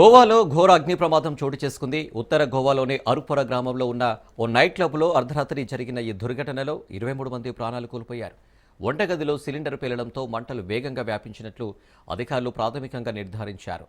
గోవాలో ఘోర అగ్ని ప్రమాదం చోటు చేసుకుంది. ఉత్తర గోవాలోని అరుపుర గ్రామంలో ఉన్న ఓ నైట్ క్లబ్లో అర్ధరాత్రి జరిగిన ఈ దుర్ఘటనలో ఇరవై మూడు మంది ప్రాణాలు కోల్పోయారు. వంటగదిలో సిలిండర్ పేలడంతో మంటలు వేగంగా వ్యాపించినట్లు అధికారులు ప్రాథమికంగా నిర్ధారించారు.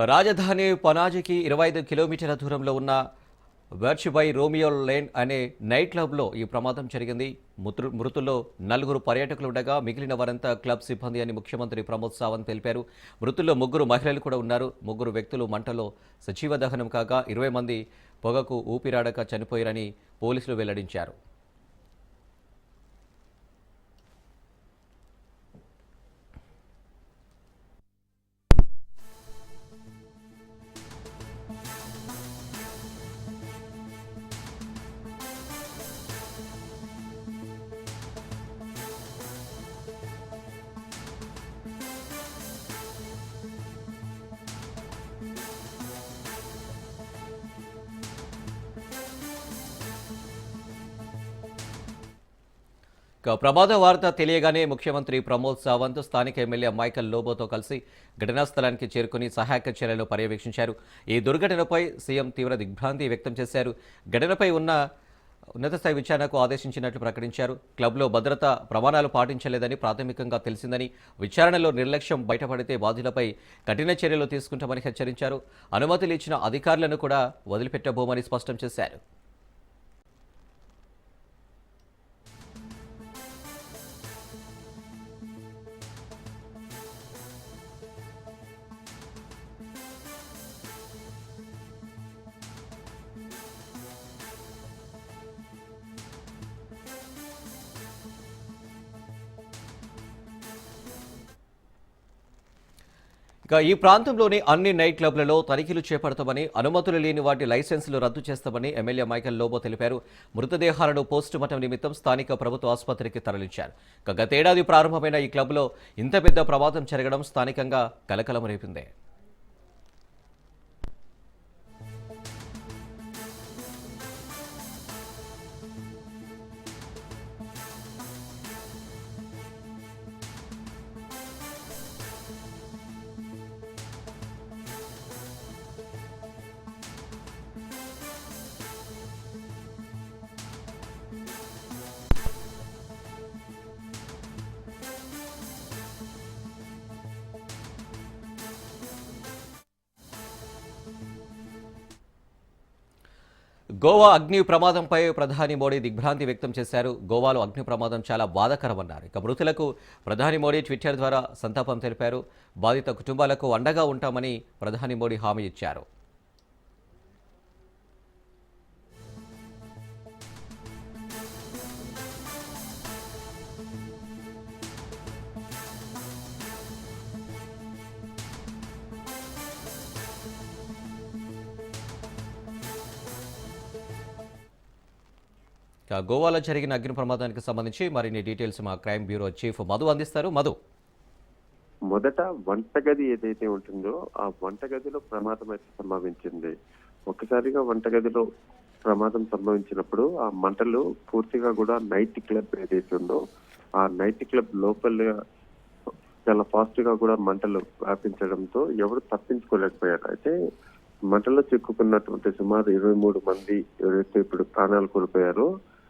రాజధాని పనాజీకి ఇరవై ఐదు కిలోమీటర్ల దూరంలో ఉన్న వెర్చిబై రోమియో లేన్ అనే నైట్ క్లబ్లో ఈ ప్రమాదం జరిగింది. మృతు మృతుల్లో నలుగురు పర్యాటకులు ఉండగా మిగిలిన వారంతా క్లబ్ సిబ్బంది అని ముఖ్యమంత్రి ప్రమోద్ సావంత్ తెలిపారు. మృతుల్లో ముగ్గురు మహిళలు కూడా ఉన్నారు. ముగ్గురు వ్యక్తులు మంటలో సజీవ దహనం కాగా ఇరవై మంది పొగకు ఊపిరాడక చనిపోయారని పోలీసులు వెల్లడించారు. ప్రమాద వార్త తెలియగానే ముఖ్యమంత్రి ప్రమోద్ సావంత్ స్థానిక ఎమ్మెల్యే మైకల్ లోబోతో కలిసి ఘటనా స్థలానికి చేరుకుని సహాయక చర్యలు పర్యవేక్షించారు. ఈ దుర్ఘటనపై సీఎం తీవ్ర దిగ్భ్రాంతి వ్యక్తం చేశారు. ఘటనపై ఉన్న ఉన్నత స్థాయి విచారణకు ఆదేశించినట్లు ప్రకటించారు. క్లబ్లో భద్రత ప్రమాణాలు పాటించలేదని ప్రాథమికంగా తెలిసిందని విచారణలో నిర్లక్ష్యం బయటపడితే బాధ్యులపై కఠిన చర్యలు తీసుకుంటామని హెచ్చరించారు. అనుమతులు ఇచ్చిన అధికారులను కూడా వదిలిపెట్టబోమని స్పష్టం చేశారు. ఇక ఈ ప్రాంతంలోని అన్ని నైట్ క్లబ్లలో తనిఖీలు చేపడతామని అనుమతులు లేని వాటి లైసెన్సులు రద్దు చేస్తామని ఎమ్మెల్యే మైకల్ లోబో తెలిపారు. మృతదేహాలను పోస్టుమార్టం నిమిత్తం స్థానిక ప్రభుత్వ ఆసుపత్రికి తరలించారు. ఇక గతేడాది ప్రారంభమైన ఈ క్లబ్లో ఇంత పెద్ద ప్రమాదం జరగడం స్థానికంగా కలకలం రేపిందే. గోవా అగ్ని ప్రమాదంపై ప్రధాని మోడీ దిగ్భ్రాంతి వ్యక్తం చేశారు. గోవాలో అగ్ని ప్రమాదం చాలా బాధాకరమన్నారు. ఇక మృతులకు ప్రధాని మోడీ ట్విట్టర్ ద్వారా సంతాపం తెలిపారు. బాధిత కుటుంబాలకు అండగా ఉంటామని ప్రధాని మోడీ హామీ ఇచ్చారు. గోవాలో జరిగిన అగ్ని ప్రమాదానికి సంబంధించి మరిన్ని డీటెయిల్స్ మా క్రైమ్ బ్యూరో చీఫ్ మధు అందిస్తారు. మధు. మొదట వంటగది ఏదైతే ఉంటుందో ఆ వంటగదిలో ప్రమాదం అయితే సంభవించింది. ఒక్కసారిగా వంటగదిలో ప్రమాదం సంభవించినప్పుడు ఆ మంటలు పూర్తిగా కూడా నైట్ క్లబ్ ఏదైతే ఉందో ఆ నైట్ క్లబ్ లోపల చాలా ఫాస్ట్గా కూడా మంటలు వ్యాపించడంతో ఎవరు తప్పించుకోలేకపోయారు. అయితే మంటల్లో చిక్కుకున్నటువంటి సుమారు ఇరవై మూడు మంది ఎవరైతే ఇప్పుడు ప్రాణాలు కోల్పోయారో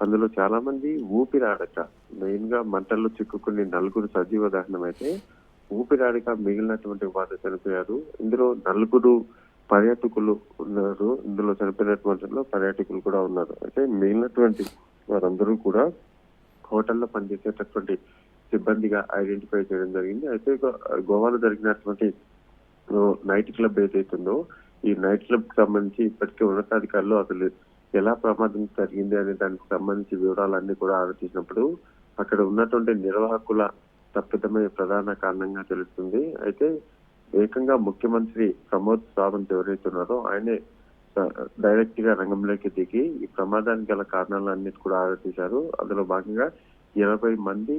అందులో చాలా మంది ఊపిరాడక మెయిన్గా మంటల్లో చిక్కుకుని నలుగురు సజీవ దహనం అయితే ఊపిరాడక మిగిలినటువంటి వారు చనిపోయారు ఇందులో నలుగురు పర్యాటకులు ఉన్నారు. ఇందులో చనిపోయినటువంటి పర్యాటకులు కూడా ఉన్నారు. అయితే మిగిలినటువంటి వారందరూ కూడా హోటల్లో పనిచేసేటటువంటి సిబ్బందిగా ఐడెంటిఫై చేయడం జరిగింది. అయితే గోవాలో జరిగినటువంటి నైట్ క్లబ్ ఏదైతుందో ఈ నైట్ క్లబ్ సంబంధించి ఇప్పటికే ఉన్నతాధికారులు అసలు ఎలా ప్రమాదం జరిగింది అనే దానికి సంబంధించి వివరాలన్నీ కూడా ఆలోచించినప్పుడు అక్కడ ఉన్నటువంటి నిర్వాహకుల తప్పిదమే ప్రధాన కారణంగా తెలుస్తుంది. అయితే ఏకంగా ముఖ్యమంత్రి ప్రమోద్ సావంత్ ఎవరైతే ఉన్నారో ఆయనే డైరెక్ట్గా రంగంలోకి దిగి ఈ ప్రమాదానికి గల కారణాలన్నిటి కూడా ఆలోచించారు అందులో భాగంగా ఇరవై మంది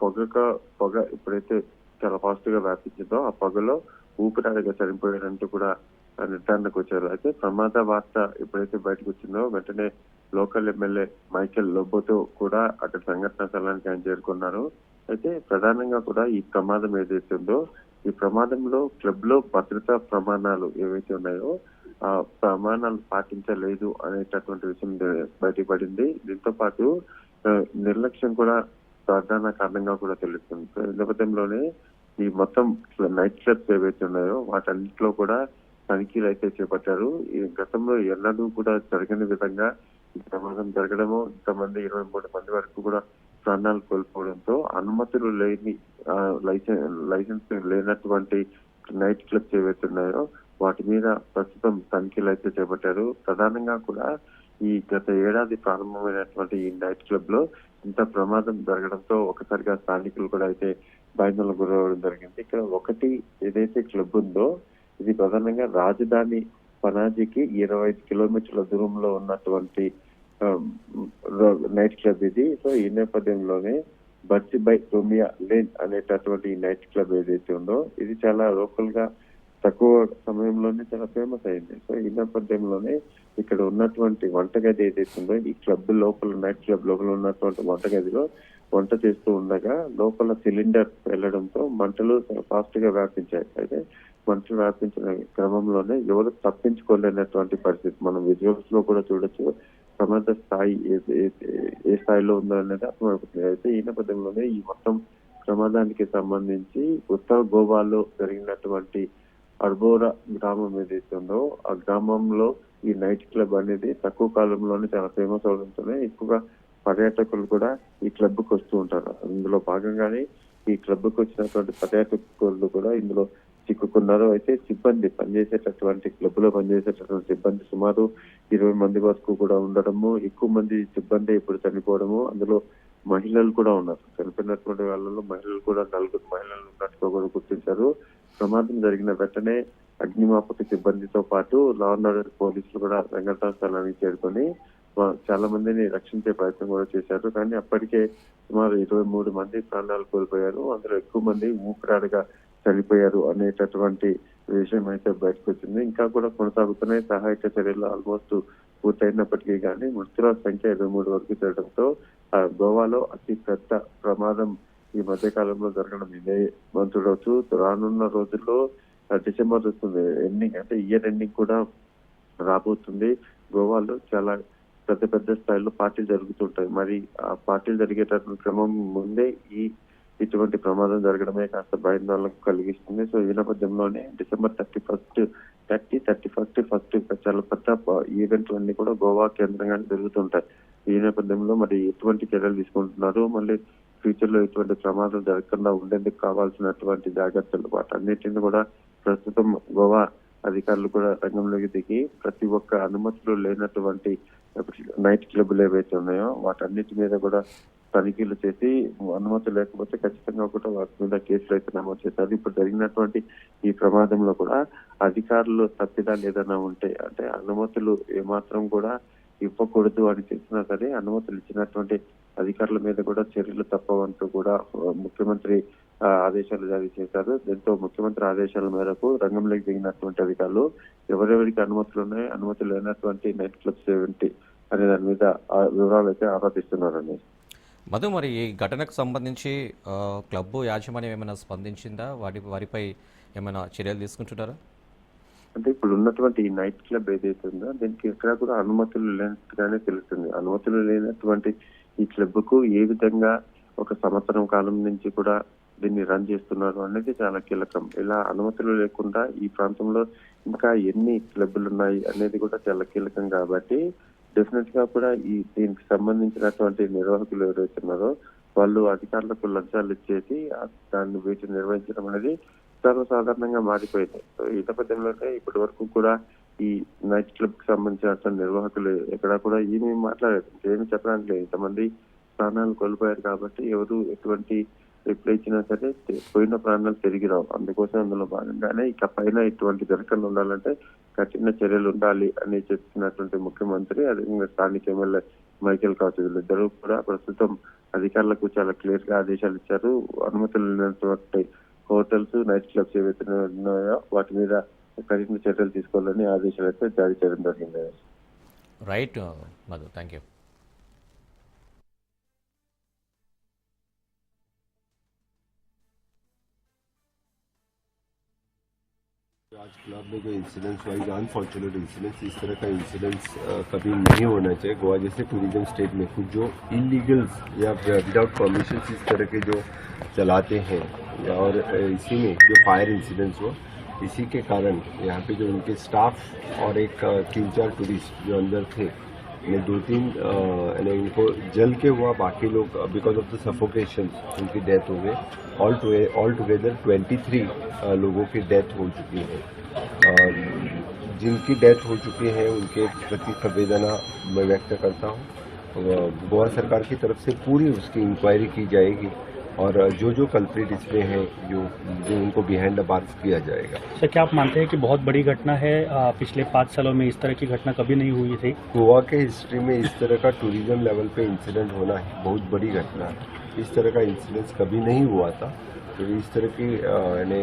పొగక పొగ ఎప్పుడైతే చాలా ఫాస్ట్గా వ్యాపించిందో ఆ పొగలో ఊపిరాడగా చనిపోయారంటూ కూడా నిర్ధారణకు వచ్చారు. అయితే ప్రమాద వార్త ఎప్పుడైతే బయటకు వచ్చిందో వెంటనే లోకల్ ఎమ్మెల్యే మైకేల్ లోబోతో కూడా అక్కడ సంఘటన స్థలానికి ఆయన చేరుకున్నారు. అయితే ప్రధానంగా కూడా ఈ ప్రమాదం ఏదైతే ఉందో ఈ ప్రమాదంలో క్లబ్లో భద్రతా ప్రమాణాలు ఏవైతే ఉన్నాయో ఆ ప్రమాణాలు పాటించలేదు అనేటటువంటి విషయం బయటపడింది. దీంతో పాటు నిర్లక్ష్యం కూడా ప్రధాన కారణంగా కూడా తెలుస్తుంది. నేపథ్యంలోనే ఈ మొత్తం నైట్ క్లబ్స్ ఏవైతే ఉన్నాయో వాటన్నిటిలో కూడా తనిఖీలు అయితే చేపట్టారు. ఈ గతంలో ఎన్నడూ కూడా జరగని విధంగా ఈ ప్రమాదం జరగడము ఇంతమంది ఇరవై మూడు మంది వరకు కూడా ప్రాణాలు కోల్పోవడంతో అనుమతులు లేని లైసెన్స్ లైసెన్స్ లేనటువంటి నైట్ క్లబ్స్ ఏవైతే ఉన్నాయో వాటి మీద ప్రస్తుతం తనిఖీలు అయితే చేపట్టారు. ప్రధానంగా కూడా ఈ గత ఏడాది ప్రారంభమైనటువంటి ఈ నైట్ క్లబ్లో ఇంత ప్రమాదం జరగడంతో ఒకసారిగా స్థానికులు కూడా అయితే భయాందోళన గురవడం జరిగింది. ఇక్కడ ఒకటి ఏదైతే క్లబ్ ఉందో ఇది ప్రధానంగా రాజధాని పనాజీకి ఇరవై ఐదు కిలోమీటర్ల దూరంలో ఉన్నటువంటి నైట్ క్లబ్ ఇది. సో ఈ నేపథ్యంలోనే బర్చి బై రోమియా లేన్ అనేటటువంటి నైట్ క్లబ్ ఏదైతే ఉందో ఇది చాలా లోకల్గా తక్కువ సమయంలోనే చాలా ఫేమస్ అయింది. సో ఈ నేపథ్యంలోనే ఇక్కడ ఉన్నటువంటి వంటగది ఏదైతే ఉందో ఈ క్లబ్ లోపల నైట్ క్లబ్ లోపల ఉన్నటువంటి వంటగదిలో వంట చేస్తూ ఉండగా లోపల సిలిండర్ వెళ్ళడంతో మంటలు ఫాస్ట్గా వ్యాపించాయి. అయితే మంటలు వ్యాపించిన క్రమంలోనే ఎవరు తప్పించుకోలేనటువంటి పరిస్థితి. మనం విజువల్స్లో కూడా చూడొచ్చు ప్రమాద స్థాయి ఏ- స్థాయిలో ఉందో అనేది అర్థమవుతుంది. అయితే ఈ నేపథ్యంలోనే ఈ మొత్తం ప్రమాదానికి సంబంధించి ఉత్తర గోవాలో జరిగినటువంటి అర్బోరా గ్రామం ఏదైతే ఉందో ఆ గ్రామంలో ఈ నైట్ క్లబ్ అనేది తక్కువ కాలంలోనే చాలా ఫేమస్ అవడంతోనే ఎక్కువగా పర్యాటకులు కూడా ఈ క్లబ్కు వస్తూ ఉంటారు. ఇందులో భాగంగానే ఈ క్లబ్కు వచ్చినటువంటి పర్యాటకులు కూడా ఇందులో చిక్కుకున్నారు. అయితే సిబ్బంది పనిచేసేటటువంటి క్లబ్లో పనిచేసేటటువంటి సిబ్బంది సుమారు ఇరవై మంది వరకు కూడా ఉండడము ఎక్కువ మంది సిబ్బంది ఇప్పుడు చనిపోవడము అందులో మహిళలు కూడా ఉన్నారు. చనిపోయినటువంటి వాళ్ళలో మహిళలు కూడా నలుగురు మహిళలు ఉన్నట్టుగా కూడా గుర్తించారు. ప్రమాదం జరిగిన వెంటనే అగ్నిమాపక సిబ్బందితో పాటు లా అండ్ ఆర్డర్ పోలీసులు కూడా సంఘటన స్థలానికి చేరుకొని చాలా మందిని రక్షించే ప్రయత్నం కూడా చేశారు. కానీ అప్పటికే సుమారు ఇరవై మూడు మంది ప్రాణాలు కోల్పోయారు. అందులో ఎక్కువ మంది ఊపిరాడుగా చనిపోయారు అనేటటువంటి విషయం అయితే బయటకు వచ్చింది ఇంకా కూడా కొనసాగుతున్నాయి సహాయక చర్యలు ఆల్మోస్ట్ పూర్తయినప్పటికీ కానీ మృతుల సంఖ్య ఇరవై మూడు వరకు చేరడంతో ఆ, గోవాలో అతి పెద్ద ప్రమాదం ఈ మధ్య కాలంలో జరగడం ఇదే మంత్రుడవచ్చు. రానున్న రోజుల్లో డిసెంబర్ వస్తుంది ఎండింగ్ అంటే ఇయర్ ఎండింగ్ కూడా రాబోతుంది. గోవాలో చాలా పెద్ద పెద్ద స్థాయిలో పార్టీలు జరుగుతుంటాయి. మరి ఆ పార్టీలు జరిగేటటువంటి క్రమం ముందే ఈ ఇటువంటి ప్రమాదం జరగడమే కాస్త భయాందోళనకు కలిగిస్తుంది. సో ఈ నేపథ్యంలోనే December thirty first thirty thirty first first చాలా పెద్ద ఈవెంట్లు అన్ని కూడా గోవా కేంద్రంగానే జరుగుతుంటాయి. ఈ నేపథ్యంలో మరి ఎటువంటి చర్యలు తీసుకుంటున్నారు? మళ్ళీ ఫ్యూచర్లో ఎటువంటి ప్రమాదం జరగకుండా ఉండేందుకు కావాల్సినటువంటి జాగ్రత్తలు వాటన్నిటిని కూడా ప్రస్తుతం గోవా అధికారులు కూడా రంగంలోకి దిగి ప్రతి ఒక్క అనుమతులు లేనటువంటి నైట్ క్లబ్లు ఏవైతే ఉన్నాయో వాటన్నిటి మీద కూడా తనిఖీలు చేసి అనుమతి లేకపోతే ఖచ్చితంగా కూడా వాటి మీద కేసులు అయితే నమోదు చేశారు ఇప్పుడు జరిగినటువంటి ఈ ప్రమాదంలో కూడా అధికారులు తప్పిదాలు ఏదైనా ఉంటే అంటే అనుమతులు ఏమాత్రం కూడా ఇవ్వకూడదు అని చెప్పినా సరే అనుమతులు ఇచ్చినటువంటి అధికారుల మీద కూడా చర్యలు తప్పవంటూ కూడా ముఖ్యమంత్రి ఆదేశాలు జారీ చేశారు. దీంతో ముఖ్యమంత్రి ఆదేశాల మేరకు రంగంలోకి దిగినటువంటి అధికారులు ఎవరెవరికి అనుమతులు ఉన్నాయి అనుమతులు లేనటువంటి నైట్ క్లబ్స్ ఏంటి అనే దాని మీద వివరాలు అయితే ఆరాధిస్తున్నారండి. మధు మరి ఈ ఘటనకు సంబంధించి ఆ, క్లబ్బు యాజమాన్యం ఏమైనా స్పందించిందా? వాటి వారిపై ఏమైనా చర్యలు తీసుకుంటున్నారా? అంటే ఇప్పుడు ఉన్నటువంటి ఈ నైట్ క్లబ్ ఏదైతే ఉందో దీనికి ఎక్కడ కూడా అనుమతులు లేనట్టుగానే తెలుస్తుంది. అనుమతులు లేనటువంటి ఈ క్లబ్కు ఏ విధంగా ఒక సంవత్సరం కాలం నుంచి కూడా దీన్ని రన్ చేస్తున్నారు అనేది చాలా కీలకం. ఇలా అనుమతులు లేకుండా ఈ ప్రాంతంలో ఇంకా ఎన్ని క్లబ్లు ఉన్నాయి అనేది కూడా చాలా కీలకం కాబట్టి డెఫినెట్గా కూడా ఈ దీనికి సంబంధించినటువంటి నిర్వాహకులు ఎవరైతే ఉన్నారో వాళ్ళు అధికారులకు లంచాలు ఇచ్చేసి దాన్ని వీటిని నిర్వహించడం అనేది సర్వసాధారణంగా మారిపోయింది. సో ఈ నేపథ్యంలోనే ఇప్పటి వరకు కూడా ఈ నైట్ క్లబ్కి సంబంధించిన నిర్వాహకులు ఎక్కడ కూడా ఏమీ మాట్లాడారు ఏమి చెప్పడానికి లేదు. ఇంతమంది ప్రాణాలు కోల్పోయారు కాబట్టి ఎవరు ఎటువంటి ఎప్పుడు ఇచ్చినా సరే పోయిన ప్రాణాలు తిరిగి రావు అందుకోసం అందులో భాగంగానే ఇక పైన ఇటువంటి జరగకుండా ఉండాలంటే కఠిన చర్యలు ఉండాలి అని చెప్తున్నటువంటి ముఖ్యమంత్రి అదేవిధంగా స్థానిక ఎమ్మెల్యే మైకేల్ కావచ్చు వీళ్ళిద్దరూ కూడా ప్రస్తుతం అధికారులకు చాలా క్లియర్గా ఆదేశాలు ఇచ్చారు. అనుమతులు లేనటువంటి హోటల్స్ నైట్ క్లబ్స్ ఏవైతే ఉన్నాయో వాటి మీద కఠిన చర్యలు తీసుకోవాలని ఆదేశాలు అయితే జారీ చేయడం జరిగింది. Right Madhu thank you club में जो इंसिडेंट्स वाइज अनफॉर्चुनेट इंसिडेंट्स इस तरह का इंसिडेंट्स कभी नहीं होना चाहिए। गोवा जैसे टूरिज़्म स्टेट में कुछ जो इलीगल्स या विदाउट परमिशन इस तरह के जो चलाते हैं और इसी में जो फायर इंसिडेंट्स हुआ, इसी के कारण यहाँ पे जो उनके स्टाफ और एक तीन चार टूरिस्ट जो अंदर थे दो तीन यानी उनको जल के हुआ बाकी लोग बिकॉज़ ऑफ़ द सफोकेशन उनकी डेथ हो गई। All all together twenty three लोगों की डेथ हो चुकी है। जिनकी डेथ हो चुकी है, उनके प्रति संवेदना मैं व्यक्त करता हूँ। गोवा सरकार की तरफ़ से पूरी उसकी इंक्वायरी की जाएगी। और जो जो कल्प्रिट इसमें हैं जो जो उनको बिहाइंड द बार्स किया जाएगा। सर क्या आप मानते हैं कि बहुत बड़ी घटना है? आ, पिछले पाँच सालों में इस तरह की घटना कभी नहीं हुई थी? गोवा के हिस्ट्री में इस तरह का टूरिज़्म लेवल पे इंसिडेंट होना है बहुत बड़ी घटना है। इस तरह का इंसिडेंस कभी नहीं हुआ था। तो इस तरह की यानी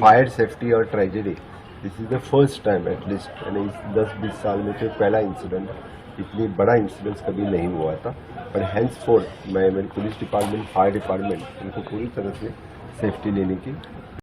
फायर सेफ्टी और tragedy this is the first time at least यानी इस दस बीस साल में तो पहला इंसिडेंट है इतनी बड़ा इंसिडेंस कभी नहीं हुआ था, पर हैंड्स फोर्थ मैं, मेरी पुलिस डिपार्टमेंट फायर डिपार्टमेंट उनको पूरी तरह से सेफ्टी लेने की